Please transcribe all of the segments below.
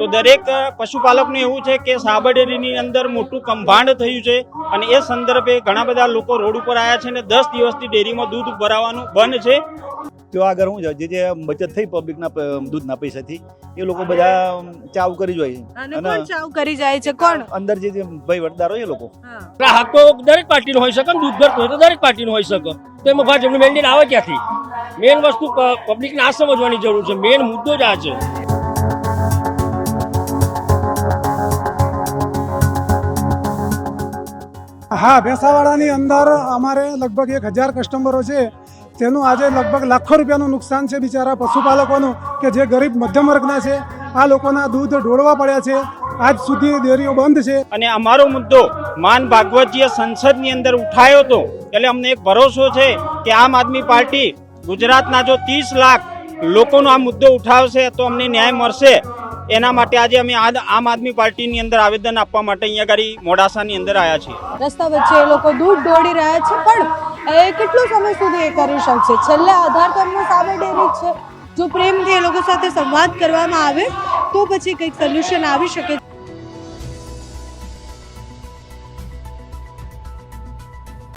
તો દરેક પશુપાલકનું એવું છે કે સાબર ડેરીની અંદર મોટું કંભાંડ થયું છે અને એ સંદર્ભે ઘણા બધા લોકો રોડ ઉપર આવ્યા છે અને દસ દિવસથી ડેરીમાં દૂધ ભરાવાનું બંધ છે. તો આગળ હું જે જે બચત થઈ પબ્લિકના દૂધના પૈસાથી એ લોકો બધા ચાવ કરી જાય અને ચાવ કરી જાય છે? કોણ? અંદર જે જે ભાઈ વટદારો એ લોકો. હા. ગ્રાહક તો દરેક પાર્ટીનો હોઈ શકે દૂધ ભરતો હોય તો દરેક પાર્ટીનો હોઈ શકે. તો એમાં ભાજપનું મેન્ડેટ આવે ક્યાંથી? મેન વસ્તુ પબ્લિકને આ સમજવાની જરૂર છે. મેન મુદ્દો જ આ છે. હા, ભેંસાવાડાની અંદર અમારે લગભગ એક હજાર કસ્ટમરો છે. તેનું આજે લગભગ લાખો રૂપિયાનું નુકસાન છે બિચારા પશુપાલકોનું, કે જે ગરીબ મધ્યમ વર્ગના છે. આ લોકોના દૂધ ઢોળવા પડ્યા છે. આજ સુધી ડેરીઓ બંધ છે. અને અમારો મુદ્દો, માન ભાગવતજીએ સંસદની અંદર ઉઠાયો હતો એટલે અમને એક ભરોસો છે કે આમ આદમી પાર્ટી ગુજરાતના જો ત્રીસ લાખ લોકોનો આ મુદ્દો ઉઠાવશે, તો અમને ન્યાય મળશે. એના માટે આજે અમે આમ આદમી પાર્ટીની અંદર આવેદન આપવા માટે અહીંયા ગાડી મોડાસાની અંદર આવ્યા છીએ. રસ્તા વચ્ચે એ લોકો દૂધ દોડી રહ્યા છે, પણ એ કેટલો સમય સુધી એ કરી શકશે? છેલ્લે આધાર એમનો સામે ડેરી છે. જો પ્રેમથી એ લોકો સાથે સંવાદ કરવામાં આવે, તો પછી કંઈક સોલ્યુશન આવી શકે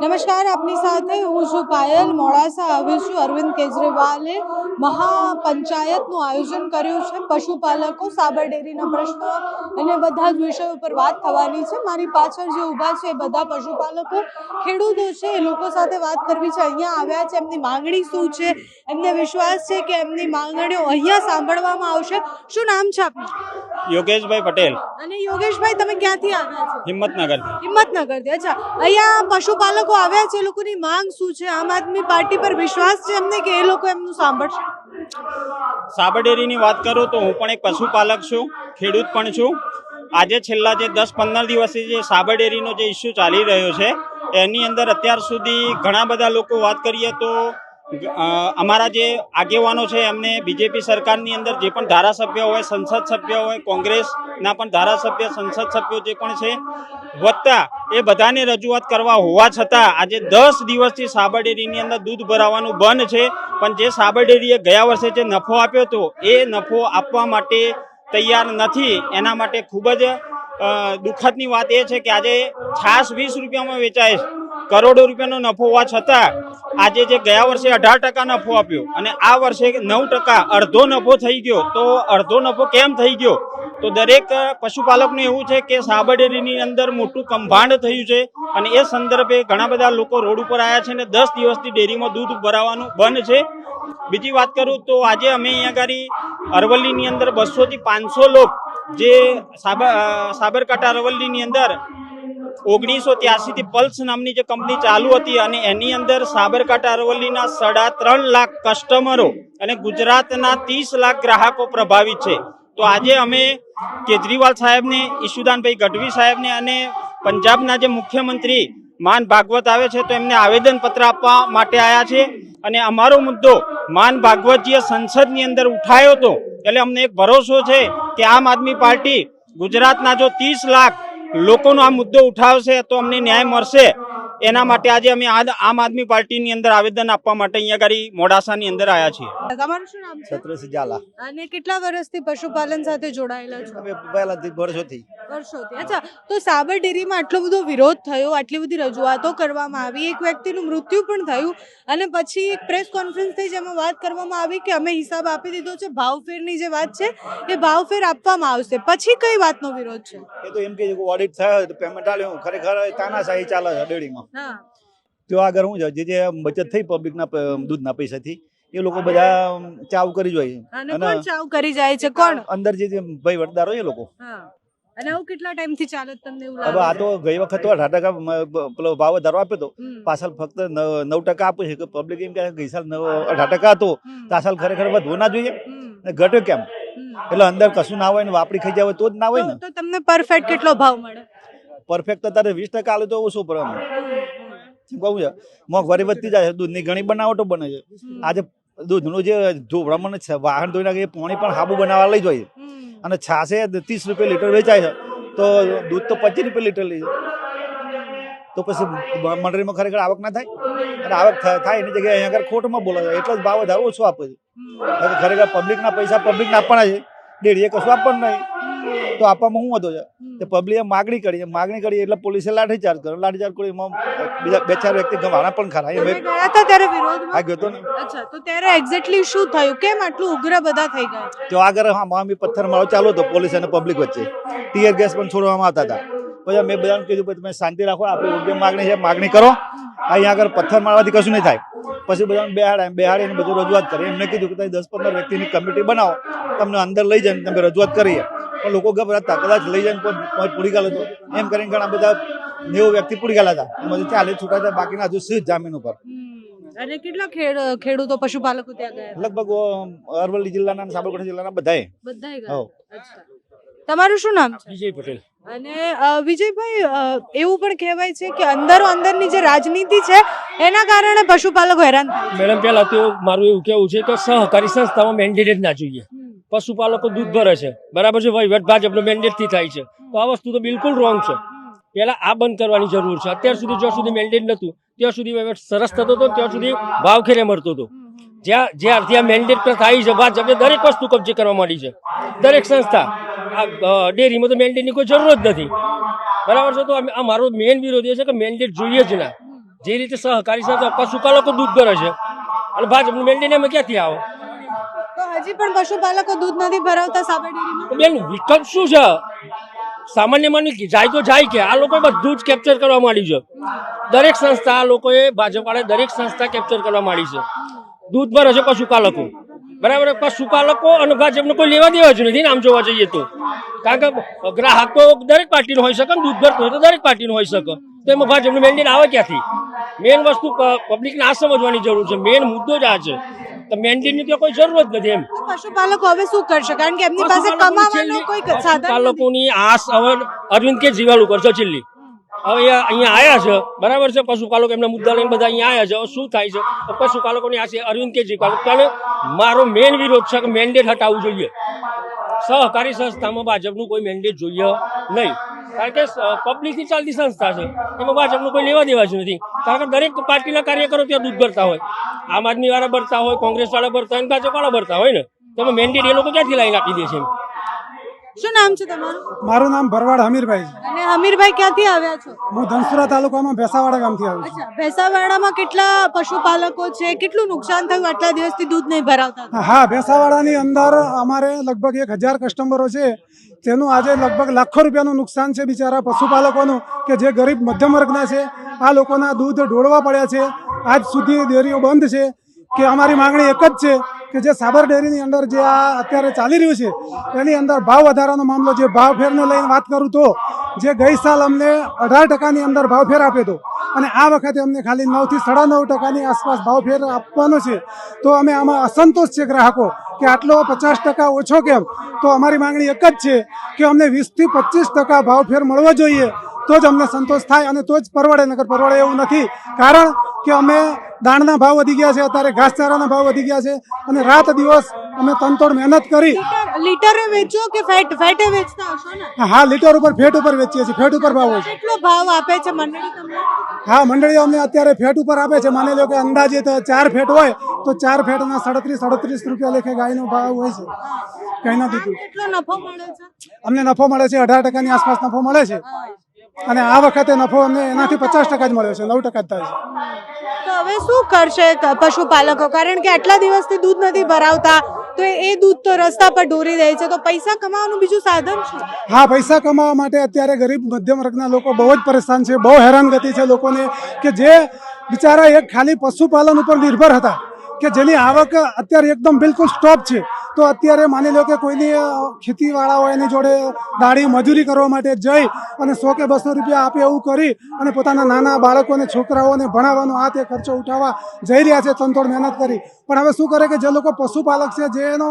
નમસ્કાર આપની સાથે હું છું પાયલ મોડાસા. આવી છું અરવિંદ કેજરીવાલે મહાપંચાયતનું આયોજન કર્યું છે? પશુપાલકો સાબર ડેરીના પ્રશ્નો અને બધા જ વિષયો ઉપર વાત થવાની છે. મારી પાછળ જે ઊભા છે એ બધા પશુપાલકો ખેડૂતો છે એ લોકો સાથે વાત કરવી છે. અહીંયા આવ્યા છે એમની માંગણી શું છે? એમને વિશ્વાસ છે કે એમની માંગણીઓ અહીંયા સાંભળવામાં આવશે? શું નામ છે આપનું? યોગેશભાઈ પટેલ. અને યોગેશભાઈ તમે ક્યાંથી આવ્યા છો? હિંમતનગરથી. હિંમતનગરથી. અચ્છા અહીંયા પશુપાલકો આવ્યા છે, એ લોકોની માંગ શું છે? આમ આદમી પાર્ટી પર વિશ્વાસ છે એમને કે એ લોકો એમનું સાંભળશે? સાબરડેરીની વાત કરું તો હું પણ એક પશુપાલક છું, ખેડૂત પણ છું. આજે છેલ્લા જે દસ પંદર દિવસથી જે સાબરડેરીનો જે ઇસ્યુ ચાલી રહ્યો છે, એની અંદર અત્યાર સુધી ઘણા બધા લોકો વાત કરીએ તો અમારા જે આગેવાનો છે, એમને બીજેપી સરકારની અંદર જે પણ ધારાસભ્ય હોય, સંસદ સભ્ય હોય, કોંગ્રેસના પણ ધારાસભ્ય, સંસદ સભ્યો જે પણ છે, વત્તા એ બધાને રજૂઆત કરવા હોવા છતાં આજે દસ દિવસથી સાબર ડેરીની અંદર દૂધ ભરાવાનું બંધ છે. પણ જે સાબર ડેરીએ ગયા વર્ષે જે નફો આપ્યો હતો, એ નફો આપવા માટે તૈયાર નથી. એના માટે ખૂબ જ દુઃખદની વાત એ છે કે આજે છાસ વીસ રૂપિયામાં વેચાય કરોડો રૂપિયાનો નફો હોવા છતાં આજે જે ગયા વર્ષે અઢાર ટકા નફો આપ્યો અને આ વર્ષે નવ ટકા અડધો નફો થઈ ગયો, તો અડધો નફો કેમ થઈ ગયો? તો દરેક પશુપાલકનું એવું છે કે સાબર ડેરીની અંદર મોટું કંભાંડ થયું છે અને એ સંદર્ભે ઘણા બધા લોકો રોડ ઉપર આવ્યા છે અને દસ દિવસથી ડેરીમાં દૂધ ભરાવાનું બંધ છે. બીજી વાત કરું તો આજે અમે અહીંયા ગાડી અરવલ્લીની અંદર બસોથી પાંચસો લોક જે સાબરકાંઠા અરવલ્લીની અંદર ઓગણીસો ત્યાસી થી પલ્સ નામની જે કંપની ચાલુ હતી અને એની અંદર સાબરકાંઠા અરવલ્લીના સાડા ત્રણ લાખ કસ્ટમરો અને ગુજરાતના ત્રીસ લાખ ગ્રાહકો પ્રભાવિત છે. તો આજે અમે કેજરીવાલ સાહેબને, ઈશુદાનભાઈ ગઢવી સાહેબને અને પંજાબના જે મુખ્યમંત્રી માન ભાગવત આવે છે, તો એમને આવેદન પત્ર આપવા માટે આવ્યા છે. અને અમારો મુદ્દો માન ભાગવતજીએ સંસદની અંદર ઉઠાયો હતો એટલે અમને એક ભરોસો છે કે આમ આદમી પાર્ટી ગુજરાતના જો ત્રીસ લાખ લોકોનો આ મુદ્દો ઉઠાવશે તો અમને ન્યાય મળશે. એના માટે આજે અમે આમ આદમી પાર્ટીની અંદર આવેદન આપવા માટે અહીંયા ગાડી મોડાસાની અંદર આવ્યા છીએ. તમારું શું નામ છે? ઝાલા. અને કેટલા વર્ષથી પશુપાલન સાથે જોડાયેલા છો? પહેલાથી વર્ષોથી વર્ષોથી અચ્છા તો સાબર ડેરીમાં આટલો બધો વિરોધ થયો આટલી બધી રજૂઆતો કરવામાં આવી એક વ્યક્તિનું મૃત્યુ પણ થયું અને પછી એક પ્રેસ કોન્ફરન્સ થઈ જેમાં વાત કરવામાં આવી કે અમે હિસાબ આપી દીધો છે ભાવફેરની જે વાત છે એ ભાવફેર આપવામાં આવશે. પછી કઈ વાતનો વિરોધ છે? એ તો એમ કે ઓડિટ થયો તો પેમેન્ટ આલ્યું ખરેખર તાનાશાહી ચાલે છે ડેરીમાં. હા. તો આગળ હું જે જે બચત થઈ પબ્લિકના દૂધના પૈસાથી એ લોકો બધા ચાવ કરી જાય અને કોણ ચાવ કરી જાય છે? કોણ? અંદર જે જે ભાઈ વટદારો એ લોકો. હા. અને આવું કેટલા ટાઈમથી ચાલે તમને એવું હવે આ તો ગઈ વખત તો અઢાર ટકા પેલો ભાવ વધારો આપ્યો હતો પાછળ ફક્ત નવ ટકા આપે છે. કે પબ્લિક એમ કે ગઈ સાલ નવ અઢાર ટકા હતો. તો આ સાલ ખરેખર વધવો ના જોઈએ. ને ઘટ્યો કેમ? એટલે અંદર કશું ના હોય ને વાપરી ખાઈ જાય તો જ ના હોય ને. તો- તમને પરફેક્ટ કેટલો ભાવ મળે? પરફેક્ટ તારે વીસ ટકા આલે તો ઓછું પડે કહું છે? મોંઘવારી વધતી જાય છે. દૂધની ઘણી બનાવટો બને છે. આજે દૂધનું જે છે વાહન ધોઈ નાખે એ પોણી પણ હાબુ બનાવવા લઈ જોઈએ. અને છાશે ત્રીસ રૂપિયા લીટર વેચાય છે. તો દૂધ તો પચીસ રૂપિયા લીટર લે તો પછી મંડળીમાં ખરેખર આવક ના થાય? અને આવક થાય એની જગ્યાએ અહીંયા આગળ ખોટમાં જાય એટલો જ ભાવ વધારે ઓછો આપે છે? ખરેખર પબ્લિકના પૈસા પબ્લિકને આપવાના છે. ડેરીએ કશું આપવાનું નહીં. તો આપવામાં શું હતો? છે તે પબ્લિકે માગણી કરી. માગણી કરી એટલે પોલીસે લાઠીચાર્જ કર્યો. લાઠીચાર્જ કર્યો એમાં બીજા બે ચાર વ્યક્તિ ગવાણા પણ ખરા. એ ગયા હતા ત્યારે આ વિરોધમાં ગયો હતો ને. અચ્છા તો ત્યારે એક્ઝેક્ટલી શું થયું? કેમ આટલું ઉગ્ર બધા થઈ ગયા? તો આગળ હા મામી પથ્થર મારો ચાલુ હતો પોલીસ અને પબ્લિક વચ્ચે. ટીયર ગેસ પણ છોડવામાં આવતા હતા. પછી મેં બધાને કીધું પછી તમે શાંતિ રાખો. આપણી યોગ્ય માગણી છે. માગણી કરો. અહીંયા આગળ પથ્થર મારવાથી કશું નહીં થાય. પછી બધાને બેહાડ્યા બેહાડીને બધું રજૂઆત કરી. એમને કીધું કે તમે દસ પંદર વ્યક્તિની કમિટી બનાવો. તમને અંદર લઈ જઈને તમે રજૂઆત કરીએ. પણ લોકો ગભરાતા કદાચ લઈ જઈને પૂરી ગયેલો હતો એમ કરીને ઘણા બધા નેવું વ્યક્તિ પૂરી ગયેલા હતા. એમાંથી ચાલે છૂટા હતા બાકીના હજુ સીધ જામીન ઉપર. અને કેટલા ખેડૂતો પશુપાલકો ત્યાં ગયા? લગભગ અરવલ્લી જિલ્લાના અને સાબરકાંઠા જિલ્લાના બધાએ. બધા ગયા? તમારું શું નામ વિજય પટેલ. અને વિજયભાઈ એવું પણ કહેવાય છે કે અંદરો અંદરની જે રાજનીતિ છે એના કારણે પશુપાલકો હેરાન થાય મેડમ પહેલા તો મારું એવું કેવું છે કે સહકારી સંસ્થામાં મેન્ડેટ ના જોઈએ. પશુપાલકો દૂધ ભરે છે. બરાબર છે વહીવટ ભાજપનો મેન્ડેટથી થાય છે. તો આ વસ્તુ તો બિલકુલ રોંગ છે. પહેલા આ બંધ કરવાની જરૂર છે. અત્યાર સુધી જ્યાં સુધી મેન્ડેટ નહોતું ત્યાં સુધી વહીવટ સરસ થતો હતો ત્યાં સુધી ભાવ ખેરે મળતો હતો. જ્યાં જ્યારથી આ મેન્ડેટ પર થાય છે ભાજપે દરેક વસ્તુ કબજે કરવા માંડી છે. દરેક સંસ્થા. આ ડેરીમાં તો મેન્ડેટની કોઈ જરૂર જ નથી. બરાબર છે? તો આ મારો મેઇન વિરોધ એ છે કે મેન્ડેટ જોઈએ જ ના. જે રીતે સહકારી સંસ્થા પશુપાલકો દૂધ ભરે છે. અને ભાજપનું મેન્ડેટ એમાં ક્યાંથી આવો? હજી પણ પશુપાલકો દૂધ નથી ભરાવતા સાબર ડેરીમાં? બેન, વિકલ્પ શું છે? સામાન્ય માનવી જાય તો જાય કે, આ લોકો બધું જ કેપ્ચર કરવા માંડ્યું છે. દરેક સંસ્થા આ લોકોએ ભાજપવાળા દરેક સંસ્થા કેપ્ચર કરવા માંડી છે. દૂધ ભરે છે પશુપાલકો. બરાબર પશુપાલકો અને ભાજપને કોઈ લેવા દેવા જ નથી ને, આમ જોવા જઈએ તો. કારણ કે ગ્રાહક તો દરેક પાર્ટીનો હોઈ શકે દૂધ ભરતો હોય તો દરેક પાર્ટીનો હોઈ શકે. તો એમાં ભાજપનું મેન્ડેટ આવે ક્યાંથી? મેન વસ્તુ પબ્લિકને આ સમજવાની જરૂર છે. મેન મુદ્દો જ આ છે. તો મેન્ડેટની તો કોઈ જરૂર જ નથી એમ. પશુપાલકો હવે શું કરશે? કારણ કે એમની પાસે કમાવાનો કોઈ સાધન પશુપાલકોની આસ હવે અરવિંદ કે ઉપર છે છેલ્લી. હવે અહીંયા આયા છે. બરાબર છે? પશુપાલકો એમના મુદ્દા લઈને બધા અહીંયા આવ્યા છે. શું થાય છે? તો પશુપાલકોની આશે અરવિંદ કેજરીવાલ કારણ મારો મેન વિરોધ છે કે મેન્ડેટ હટાવવું જોઈએ. સહકારી સંસ્થામાં ભાજપનું કોઈ મેન્ડેટ જોઈએ નહીં. કારણ કે પબ્લિકની ચાલતી સંસ્થા છે. એમાં ભાજપનું કોઈ લેવા દેવા જ નથી. કારણ કે દરેક પાર્ટીના કાર્યકરો ત્યાં દૂધ ભરતા હોય. આમ આદમી વાળા ભરતા હોય કોંગ્રેસ વાળા ભરતા હોય, અને ભાજપ વાળા ભરતા હોય ને. તમે મેન્ડેટ એ લોકો ક્યાંથી લાઈન આપી દે છે શું નામ છે તમારું? મારું નામ ભરવાડ હમીરભાઈ છે. અને હમીરભાઈ ક્યાંથી આવ્યા છો? હું ધનસુરા તાલુકામાં ભેસાવાડા ગામથી આવ્યો છું. અચ્છા ભેસાવાડામાં કેટલા પશુપાલકો છે? કેટલું નુકસાન થયું? આટલા દિવસથી દૂધ નહીં ભરાવતા હા ભેસાવાડાની અંદર અમારે લગભગ એક હજાર કસ્ટમરો છે. તેનું આજે લગભગ લાખો રૂપિયાનું નુકસાન છે બિચારા પશુપાલકોનું કે જે ગરીબ મધ્યમ વર્ગના છે. આ લોકોના દૂધ ઢોળવા પડ્યા છે. આજ સુધી ડેરીઓ બંધ છે. કે અમારી માંગણી એક જ છે કે જે સાબર ડેરીની અંદર જે આ અત્યારે ચાલી રહ્યું છે, એની અંદર ભાવ વધારાનો મામલો જે ભાવ ફેરને લઈને વાત કરું તો જે ગઈ સાલ અમને અઢાર ટકાની અંદર ભાવ ફેર આપ્યો હતો અને આ વખતે અમને ખાલી નવથી સાડા નવ ટકાની આસપાસ ભાવ ફેર આપવાનો છે. તો અમે આમાં અસંતોષ છે ગ્રાહકો કે આટલો પચાસ ટકા ઓછો કેમ? તો અમારી માંગણી એક જ છે કે અમને વીસથી પચીસ ટકા ભાવ ફેર મળવો જોઈએ. તો જ અમને સંતોષ થાય અને તો જ પરવડે નગર પરવડે એવું નથી. કારણ કે અમે દાણના ભાવ વધી ગયા છે અત્યારે ઘાસચારાના ભાવ વધી ગયા છે અને રાત દિવસ અમે તનતોડ મહેનત કરી. લીટરે વેચો કે ફેટ ફેટે વેચતા હશો ને? હા લીટર ઉપર ફેટ ઉપર વેચીએ છીએ ફેટ ઉપર ભાવ હોય કેટલો ભાવ આપે છે મંડળી તમને? હા મંડળીઓ અમને અત્યારે ફેટ ઉપર આપે છે. માની લો કે અંદાજે તો ચાર ફેટ હોય તો ચાર ફેટના સાડત્રીસ સાડત્રીસ રૂપિયા લેખે ગાયનો ભાવ હોય છે. કઈ નથી કેટલો નફો મળે છે? અમને નફો મળે છે અઢાર ટકાની આસપાસ નફો મળે છે. અને આ વખતે નફો અમને એનાથી પચાસ ટકા જ મળ્યો છે નવ ટકા જ થાય છે. તો હવે શું કરશે પશુપાલકો? કારણ કે આટલા દિવસથી દૂધ નથી ભરાવતા તો એ દૂધ તો રસ્તા પર ઢોરી દે છે. તો પૈસા કમાવાનું બીજું સાધન છે હા પૈસા કમાવા માટે અત્યારે ગરીબ મધ્યમ વર્ગના લોકો બહુ જ પરેશાન છે બહુ હેરાનગતિ છે લોકોને કે જે બિચારા એક ખાલી પશુપાલન ઉપર નિર્ભર હતા. કે જેની આવક અત્યારે એકદમ બિલકુલ સ્ટોપ છે. તો અત્યારે માની લો કે કોઈની ખેતીવાળા હોય એની જોડે દાડી મજૂરી કરવા માટે જઈ અને સો કે બસો રૂપિયા આપે એવું કરી અને પોતાના નાના બાળકોને છોકરાઓને ભણાવવાનો આ તે ખર્ચો ઉઠાવવા જઈ રહ્યા છે તનતોડ મહેનત કરી. પણ હવે શું કરે કે જે લોકો પશુપાલક છે જેનો એનો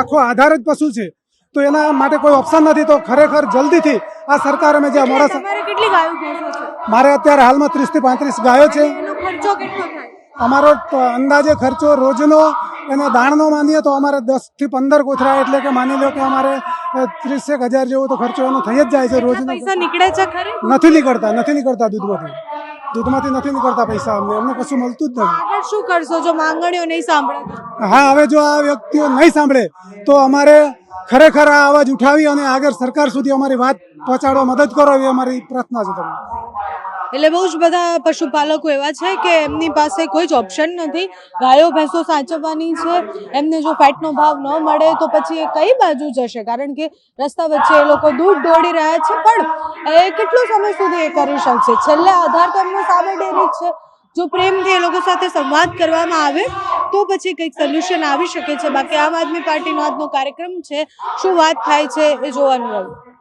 આખો આધાર જ પશુ છે તો એના માટે કોઈ ઓપ્શન નથી. તો ખરેખર જલ્દીથી આ સરકાર અમે જે છે? મારે અત્યારે હાલમાં ત્રીસથી પાંત્રીસ ગાયો છે. ખર્ચો કેટલો થાય? અમારો અંદાજે ખર્ચો રોજનો એને દાણનો માનીએ તો અમારે દસથી પંદર કોથળા એટલે કે માની લો કે અમારે ત્રીસેક હજાર જેવો તો ખર્ચો એનો થઈ જ જાય છે રોજનો. નીકળે છે ખરી? નથી નીકળતા નથી નીકળતા દૂધમાંથી. દૂધમાંથી નથી નીકળતા પૈસા અમને અમને કશું મળતું જ નથી. શું કરશો? જો માંગણીઓ નહીં સાંભળે હા હવે જો આ વ્યક્તિઓ નહીં સાંભળે તો અમારે ખરેખર આ અવાજ ઉઠાવી અને આગળ સરકાર સુધી અમારી વાત પહોંચાડવા મદદ કરો એવી અમારી પ્રાર્થના છે તમને એટલે બહુ જ બધા પશુપાલકો એવા છે કે એમની પાસે કોઈ જ ઓપ્શન નથી. ગાયો, ભેંસો સાચવવાની છે. એમને જો ફેટનો ભાવ ન મળે તો પછી એ કઈ બાજુ જશે? કારણ કે રસ્તા વચ્ચે એ લોકો દૂધ દોડી રહ્યા છે, પણ એ કેટલો સમય સુધી એ કરી શકશે? છેલ્લે આધાર તો એમનો સાબર ડેરી જ છે. જો પ્રેમથી એ લોકો સાથે સંવાદ કરવામાં આવે, તો પછી કંઈક સોલ્યુશન આવી શકે છે. બાકી આમ આદમી પાર્ટીનો આજનો કાર્યક્રમ છે. શું વાત થાય છે એ જોવાનું રહ્યું